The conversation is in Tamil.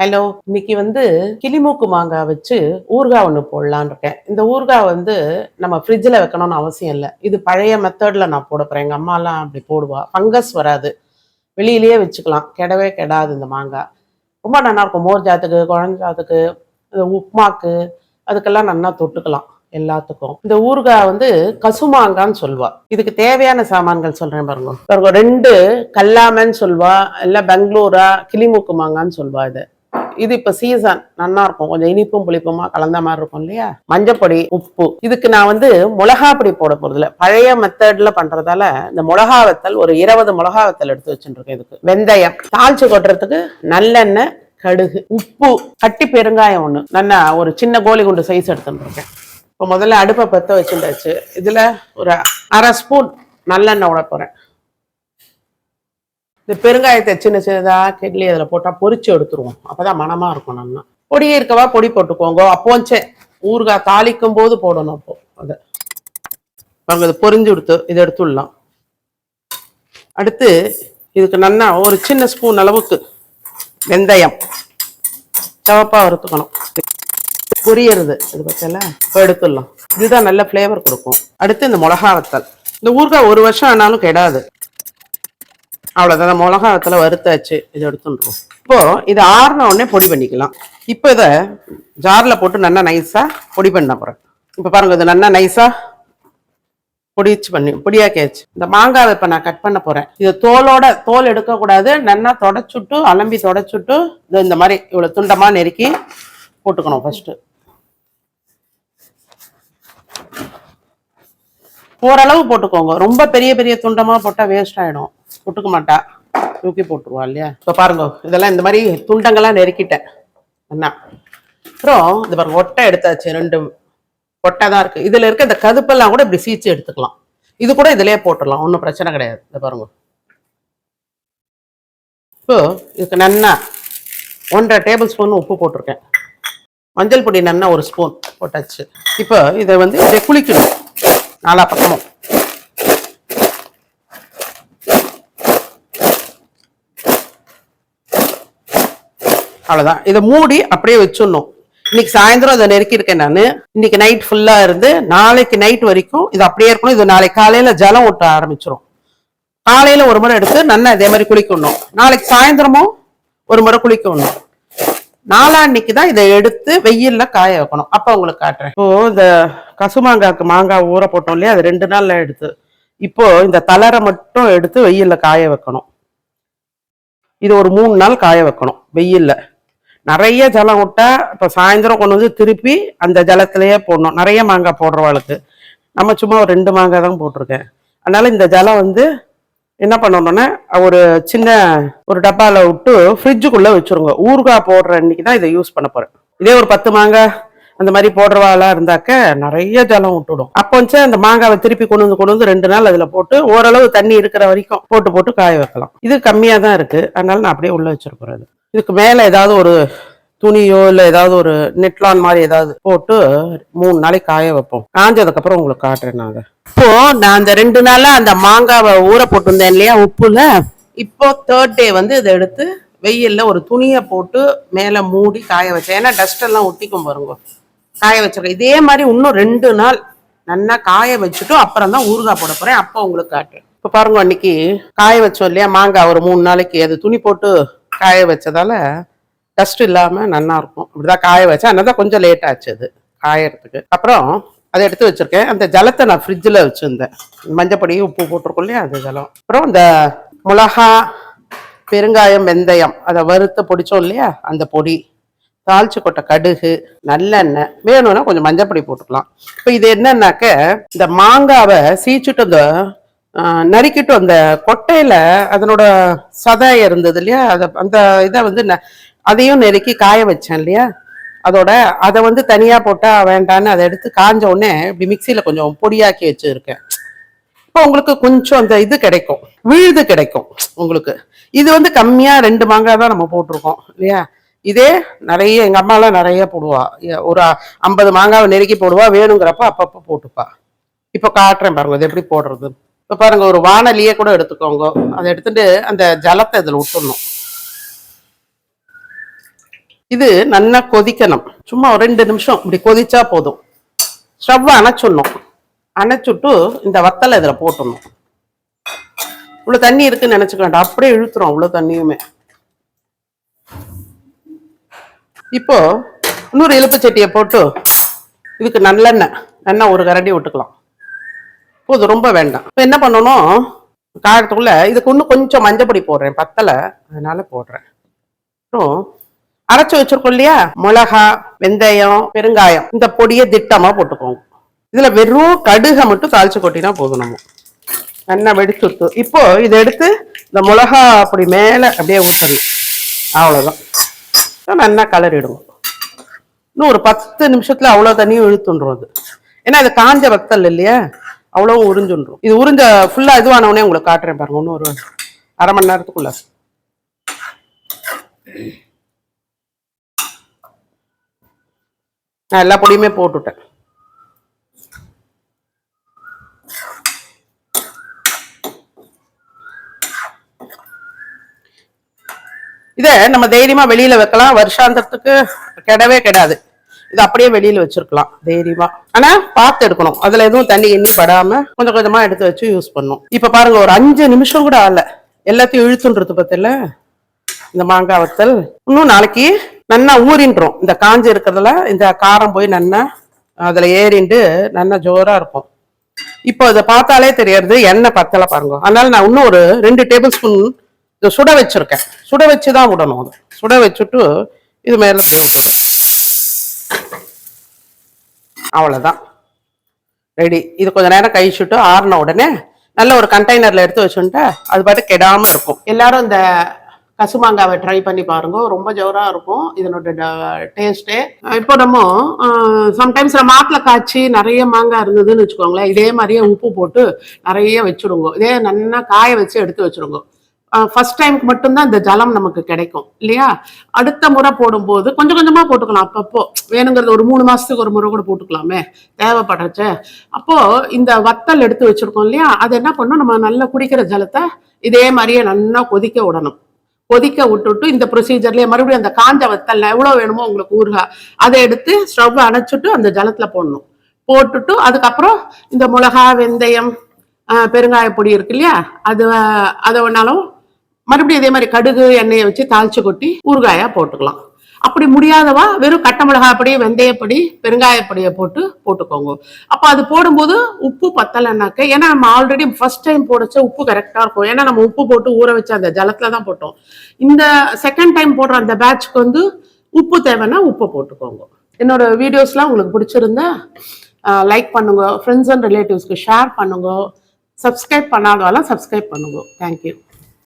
ஹலோ இன்னைக்கு வந்து கிளிமூக்கு மாங்காய் வச்சு ஊறுகாய் ஒன்று போடலான்னு இருக்கேன். இந்த ஊறுகாய் வந்து நம்ம ஃப்ரிட்ஜில் வைக்கணும்னு அவசியம் இல்லை. இது பழைய மெத்தடில் நான் போட போகிறேன் எங்கள் அம்மாலாம் அப்படி போடுவா. ஃபங்கஸ் வராது. வெளியிலேயே வச்சுக்கலாம். கெடவே கெடாது இந்த மாங்காய். ரொம்ப நல்லாயிருக்கும் மோர் ஜாத்துக்கு குழஞ்சாத்துக்கு ஜாத்துக்கு இந்த உப்புமாக்கு அதுக்கெல்லாம் நல்லா தொட்டுக்கலாம் எல்லாத்துக்கும். இந்த ஊறுகாய் வந்து கசுமாங்கான்னு சொல்லுவா. இதுக்கு தேவையான சாமான்கள் சொல்றேன் பாருங்க. பாருங்க ரெண்டு கல்லாமன்னு சொல்வா இல்ல பெங்களூரா கிளிமூக்கு மாங்கான்னு சொல்வா இது. இது இப்ப சீசன் நல்லா இருக்கும். கொஞ்சம் இனிப்பும் புளிப்புமா கலந்த மாதிரி இருக்கும் இல்லையா? மஞ்சப்பொடி உப்பு. இதுக்கு நான் வந்து மிளகா பொடி போட போறது பழைய மெத்தட்ல பண்றதால இந்த மிளகா வத்தல் ஒரு இருபது மிளகா வத்தல் எடுத்து வச்சுருக்கேன் இதுக்கு. வெந்தயம். தாளிச்சு கொட்டுறதுக்கு நல்லெண்ணெய் கடுகு உப்பு. கட்டி பெருங்காயம் ஒண்ணு. நல்லா ஒரு சின்ன கோழி குண்டு சைஸ் எடுத்துட்டு இருக்கேன் இப்போ முதல்ல அடுப்பை பற்ற வச்சுட்டாச்சு. இதுல ஒரு அரை ஸ்பூன் நல்லெண்ணெய் விட போறேன். இந்த பெருங்காயத்தை சின்ன சின்னதாக கெட்லி அதில் போட்டால் பொறிச்சு எடுத்துருவோம். அப்பதான் மணமா இருக்கும் நல்லா. பொடி இருக்கவா பொடி போட்டுக்கோங்க. அப்போச்சே ஊறுகாய் தாளிக்கும் போது போடணும் அப்போ. அதை. பாருங்க இது பொரிஞ்சு கொடுத்து இதை எடுத்துடலாம் அடுத்து இதுக்கு நல்லா ஒரு சின்ன ஸ்பூன் அளவுக்கு வெந்தயம். சிவப்பாக வறுத்துக்கணும். பொரியறது. இது பத்தில இப்போ எடுத்துடலாம். இதுதான் நல்ல ஃப்ளேவர் கொடுக்கும். அடுத்து இந்த மிளகா வத்தல். இந்த ஊறுகாய் ஒரு வருஷம் ஆனாலும் கெடாது. அவ்வளோதான் மிளகாத்தில் வறுத்தாச்சு. இதை எடுத்துட்டுருவோம். இப்போது இது ஆறின உடனே பொடி பண்ணிக்கலாம். இப்போ இதை ஜாரில் போட்டு நல்லா நைஸாக பொடி பண்ண போகிறேன் இப்போ பாருங்கள் இது நல்லா நைஸாக பொடிச்சு பண்ணி பொடியாக்கியாச்சு. இந்த மாங்காவை இப்போ நான் கட் பண்ண போகிறேன் இது தோலோட தோல் எடுக்கக்கூடாது நல்லா தொடச்சுட்டு அலம்பி தொடச்சுட்டு இது இந்த மாதிரி இவ்வளோ துண்டமாக நெருக்கி போட்டுக்கணும் ஃபஸ்ட்டு ஓரளவு போட்டுக்கோங்க. ரொம்ப பெரிய பெரிய துண்டமாக போட்டால் வேஸ்ட் ஆகிடும் விட்டுக்க மாட்டா தூக்கி போட்டுருவா இல்லையா? இப்போ பாருங்க இதெல்லாம் இந்த மாதிரி துண்டங்கள்லாம் நெருக்கிட்டேன். என்ன அப்புறம் இந்த பாருங்க ஒட்டை எடுத்தாச்சு ரெண்டு ஒட்டை தான் இருக்கு. இதுல இருக்க இந்த கதுப்பெல்லாம் கூட இப்படி சீச்சு எடுத்துக்கலாம். இது கூட இதுலயே போட்டுடலாம் ஒன்றும் பிரச்சனை கிடையாது. இந்த பாருங்க. இப்போ இதுக்கு நன்னா ஒன்றரை டேபிள் ஸ்பூன் உப்பு போட்டிருக்கேன். மஞ்சள் பொடி நன்னா ஒரு ஸ்பூன் போட்டாச்சு. இப்போ இதை வந்து இதை குளிக்கணும் நாலா பக்கமும். அவ்வளோதான் இதை மூடி அப்படியே வச்சிடணும். இன்னைக்கு சாயந்தரம் அதை நெருக்கியிருக்கேன் நான். இன்னைக்கு நைட் ஃபுல்லா இருந்து நாளைக்கு நைட் வரைக்கும் இது அப்படியே இருக்கணும். இது நாளைக்கு காலையில ஜலம் ஊட்ட ஆரம்பிச்சிடும் காலையில ஒரு முறை எடுத்து நல்லா இதே மாதிரி குளிக்கணும். நாளைக்கு சாயந்தரமும் ஒரு முறை குளிக்கணும். நாளான்னைக்கு தான் இதை எடுத்து வெயில்ல காய வைக்கணும். அப்போ உங்களுக்கு காட்டுறேன். இப்போ இந்த கசுமாங்காய்க்கு மாங்காய் ஊற போட்டோம் இல்லையா? அது ரெண்டு நாள்ல எடுத்து. இப்போ இந்த தளரை மட்டும் எடுத்து வெயில்ல காய வைக்கணும். இது ஒரு மூணு நாள் காய வைக்கணும் வெயில்ல. நிறைய ஜலம் விட்டா இப்போ சாயந்தரம் கொண்டு வந்து திருப்பி அந்த ஜலத்திலேயே போடணும். நிறைய மாங்காய் போடுறவாளுக்கு. நம்ம சும்மா ஒரு ரெண்டு மாங்காய் தான் போட்டிருக்கேன். அதனால இந்த ஜலம் வந்து என்ன பண்ணணும்னா ஒரு சின்ன ஒரு டப்பாவில் விட்டு ஃப்ரிட்ஜுக்குள்ளே வச்சிருங்க. ஊறுகாய் போடுற அன்னைக்கு தான் இதை யூஸ் பண்ண போகிறேன் இதே ஒரு பத்து மாங்காய் அந்த மாதிரி போடுறவாலாம் இருந்தாக்க நிறைய ஜலம் விட்டுடும். அப்போ வந்து அந்த மாங்காவை திருப்பி கொண்டு வந்து கொண்டு வந்து ரெண்டு நாள் அதில் போட்டு ஓரளவு தண்ணி இருக்கிற வரைக்கும் போட்டு போட்டு காய வைக்கலாம். இது கம்மியாக தான் இருக்குது அதனால நான் அப்படியே உள்ளே வச்சிருக்கிறேன் இதுக்கு மேலே ஏதாவது ஒரு துணியோ இல்லை ஏதாவது ஒரு நெட்லான் மாதிரி ஏதாவது போட்டு மூணு நாளைக்கு காய வைப்போம். காஞ்சதுக்கப்புறம் உங்களுக்கு காட்டுறேன் நாங்கள் இப்போ நான் அந்த ரெண்டு நாளாக அந்த மாங்காவை ஊற போட்டிருந்தேன் இல்லையா உப்புல. இப்போ தேர்ட் டே வந்து இதை எடுத்து வெயிலில் ஒரு துணியை போட்டு மேலே மூடி காய வச்சேன். ஏன்னா டஸ்ட் எல்லாம் ஒட்டிக்கும் பாருங்க. காய வச்சிருக்கேன். இதே மாதிரி இன்னும் ரெண்டு நாள் நல்லா காய வச்சுட்டு அப்புறம் தான் ஊறுகாய் போட போறேன். அப்போ உங்களுக்கு காட்டுறேன் இப்போ பாருங்க அன்னைக்கு காய வச்சோம் இல்லையா? மாங்காய் ஒரு மூணு நாளைக்கு அது துணி போட்டு காய வச்சதால டஸ்ட் இல்லாம நல்லா இருக்கும். இப்படிதான் காய வச்சேன். அதனால தான் கொஞ்சம் லேட் ஆச்சு அது காயறதுக்கு. அப்புறம் அதை எடுத்து வச்சிருக்கேன். அந்த ஜலத்தை நான் ஃப்ரிட்ஜில் வச்சுருந்தேன். மஞ்சப்பொடி உப்பு போட்டிருக்கோம் இல்லையா? அது ஜலம் அப்புறம் இந்த மிளகா பெருங்காயம் வெந்தயம் அதை வறுத்து பொடிச்சோம் இல்லையா? அந்த பொடி. தாளிச்சு கொட்ட கடுகு நல்லெண்ணெய் வேணும்னா கொஞ்சம் மஞ்சப்பொடி போட்டுக்கலாம். இப்போ இது என்னன்னாக்க இந்த மாங்காவை சீச்சுட்டு அந்த நறுக்கிட்டு அந்த கொட்டையில அதனோட சதை இருந்தது இல்லையா? அதை அந்த இதை வந்து ந- அதையும் நெருக்கி காய வச்சேன் இல்லையா? அதோட அதை வந்து தனியாக போட்டால் வேண்டான்னு அதை எடுத்து காஞ்ச உடனே இப்படி மிக்சியில் கொஞ்சம் பொடியாக்கி வச்சுருக்கேன். இப்போ உங்களுக்கு கொஞ்சம் அந்த இது கிடைக்கும். விழுது கிடைக்கும் உங்களுக்கு. இது வந்து கம்மியாக ரெண்டு மாங்காய் தான் நம்ம போட்டிருக்கோம் இல்லையா? இதே நிறைய எங்கள் அம்மாலாம் நிறைய போடுவா. ஒரு ஐம்பது மாங்காவை நெருக்கி போடுவா வேணுங்கிறப்ப அப்பப்போ போட்டுப்பா. இப்போ காட்டுறேன் பாருங்க இது எப்படி போடுறது. இப்போ பாருங்க ஒரு வானலியே கூட எடுத்துக்கோங்க. அதை எடுத்துட்டு அந்த ஜலத்தை இதில் விட்டுடணும். இது நல்லா கொதிக்கணும். சும்மா ஒரு ரெண்டு நிமிஷம் இப்படி கொதிச்சா போதும். ஸ்டவ் அணைச்சிடணும். அணைச்சுட்டு இந்த வத்தலை இதில் போட்டுடணும். இவ்வளோ தண்ணி இருக்குன்னு நினச்சிக்க வேண்டாம். அப்படியே இழுத்துரும் அவ்வளோ தண்ணியுமே. இப்போ இன்னொரு இழுப்பு சட்டியை போட்டு இதுக்கு நல்லெண்ணெய் எண்ணெய் ஒரு கரண்டி விட்டுக்கலாம். போதும் ரொம்ப வேண்டாம். இப்போ என்ன பண்ணணும்? காயத்துக்குள்ள இதுக்கு இன்னும் கொஞ்சம் மஞ்சப்பொடி போடுறேன். பத்தலை. அதனால போடுறேன். அப்புறம் அரைச்சி வச்சிருக்கோம் இல்லையா? மிளகா வெந்தயம் பெருங்காயம். இந்த பொடியை திட்டமாக போட்டுக்கோங்க. இதில் வெறும் கடுகை மட்டும் தாளிச்சு கொட்டினா போதும் நம்ம. நல்லா வெடிச்சுட்டு இப்போ இதை எடுத்து இந்த மிளகா அப்படி மேலே அப்படியே ஊற்றணும் அவ்வளோதான் நல்லா கலரிடுவோம் இன்னும் ஒரு பத்து நிமிஷத்துல அவ்வளவு தண்ணியும் இழுத்துன்றோம் அது. ஏன்னா அது காஞ்ச வத்தல் இல்லையா அவ்வளவு உறிஞ்சுன்றோம். இது உறிஞ்ச ஃபுல்லா இதுவான உடனே உங்களுக்கு காட்டுறேன் பாருங்க. இன்னும் ஒரு அரை மணி நேரத்துக்குள்ள. நான் எல்லா பொடியுமே போட்டுட்டேன். இதை நம்ம தைரியமா வெளியில வைக்கலாம். வருஷாந்தத்துக்கு கெடவே கிடையாது இது அப்படியே வெளியில வச்சிருக்கலாம். தைரியமா. ஆனா பார்த்து எடுக்கணும். அதுல எதுவும் தண்ணி எண்ணி படாம கொஞ்சம் கொஞ்சமா எடுத்து வச்சு யூஸ் பண்ணும் இப்ப பாருங்க ஒரு அஞ்சு நிமிஷம் கூட ஆகல. எல்லாத்தையும் இழுத்துன்றது பத்தில இந்த மாங்காய் வத்தல். இன்னும் நாளைக்கு நல்லா ஊறின்றோம். இந்த காஞ்சி இருக்கிறதுல இந்த காரம் போய் நல்லா அதில் ஏறிண்டு நல்லா ஜோராக இருக்கும். இப்போ இதை பார்த்தாலே தெரியறது எண்ணெய் பத்தலை பாருங்க. அதனால நான் இன்னும் ஒரு ரெண்டு டேபிள் ஸ்பூன் இது சுட வச்சிருக்கேன். சுட வச்சு தான் விடணும் அது. சுட வச்சுட்டு இது மேலே அப்படியே விட்டுடும் அவ்வளோதான் ரெடி இது கொஞ்சம் நேரம் கழிச்சுட்டு ஆறின உடனே நல்ல ஒரு கண்டெய்னரில் எடுத்து வச்சுட்டு அது பாட்டு கெடாமல் இருக்கும். எல்லாரும் இந்த கசுமாங்காவை ட்ரை பண்ணி பாருங்க. ரொம்ப ஜோராக இருக்கும். இதனோட டேஸ்ட்டு இப்போ நம்ம சம்டைம்ஸ் நம்ம மாட்டில் காய்ச்சி நிறைய மாங்காய் இருந்ததுன்னு வச்சுக்கோங்களேன். இதே மாதிரியே உப்பு போட்டு நிறைய வச்சுடுங்க. இதே நல்லா காய வச்சு எடுத்து வச்சுருங்க ஃபர்ஸ்ட் டைமுக்கு மட்டும்தான் இந்த ஜலம் நமக்கு கிடைக்கும் இல்லையா? அடுத்த முறை போடும்போது கொஞ்சம் கொஞ்சமாக போட்டுக்கலாம். அப்பப்போ வேணுங்கிறது ஒரு மூணு மாதத்துக்கு ஒரு முறை கூட போட்டுக்கலாமே தேவைப்படுறச்ச. அப்போது இந்த வத்தல் எடுத்து வச்சிருக்கோம் இல்லையா? அது என்ன பண்ணும்? நம்ம நல்லா குடிக்கிற ஜலத்தை இதே மாதிரியே நல்லா கொதிக்க விடணும். கொதிக்க விட்டுட்டு இந்த ப்ரொசீஜர்லேயே மறுபடியும் அந்த காஞ்ச வத்தல் எவ்வளோ வேணுமோ உங்களுக்கு ஊறுகாய் அதை எடுத்து ஸ்டவ் அணைச்சிட்டு அந்த ஜலத்தில் போடணும். போட்டுட்டு அதுக்கப்புறம் இந்த மிளகா வெந்தயம் பெருங்காய பொடி இருக்கு இல்லையா? அது அதை வேணாலும் மறுபடியும் இதே மாதிரி கடுகு எண்ணெயை வச்சு தாளிச்சு கொட்டி ஊறுகாயா போட்டுக்கலாம். அப்படி முடியாதவா வெறும் கட்ட மிளகாய் பொடி வெந்தயப்பொடி பெருங்காயப்பொடியை போட்டு போட்டுக்கோங்க. அப்போ அது போடும்போது உப்பு பத்தலைன்னாக்க ஏன்னா நம்ம ஆல்ரெடி ஃபர்ஸ்ட் டைம் போடச்ச உப்பு கரெக்டாக இருக்கும். ஏன்னா நம்ம உப்பு போட்டு ஊற வச்சு அந்த ஜலத்தில் தான் போட்டோம். இந்த செகண்ட் டைம் போடுற அந்த பேட்ச்க்கு வந்து உப்பு தேவைன்னா உப்பு போட்டுக்கோங்க. என்னோட வீடியோஸ்லாம் உங்களுக்கு பிடிச்சிருந்தா லைக் பண்ணுங்க. ஃப்ரெண்ட்ஸ் அண்ட் ரிலேட்டிவ்ஸ்க்கு ஷேர் பண்ணுங்க. சப்ஸ்கிரைப் பண்ணாதவெல்லாம் சப்ஸ்கிரைப் பண்ணுங்க. Thank you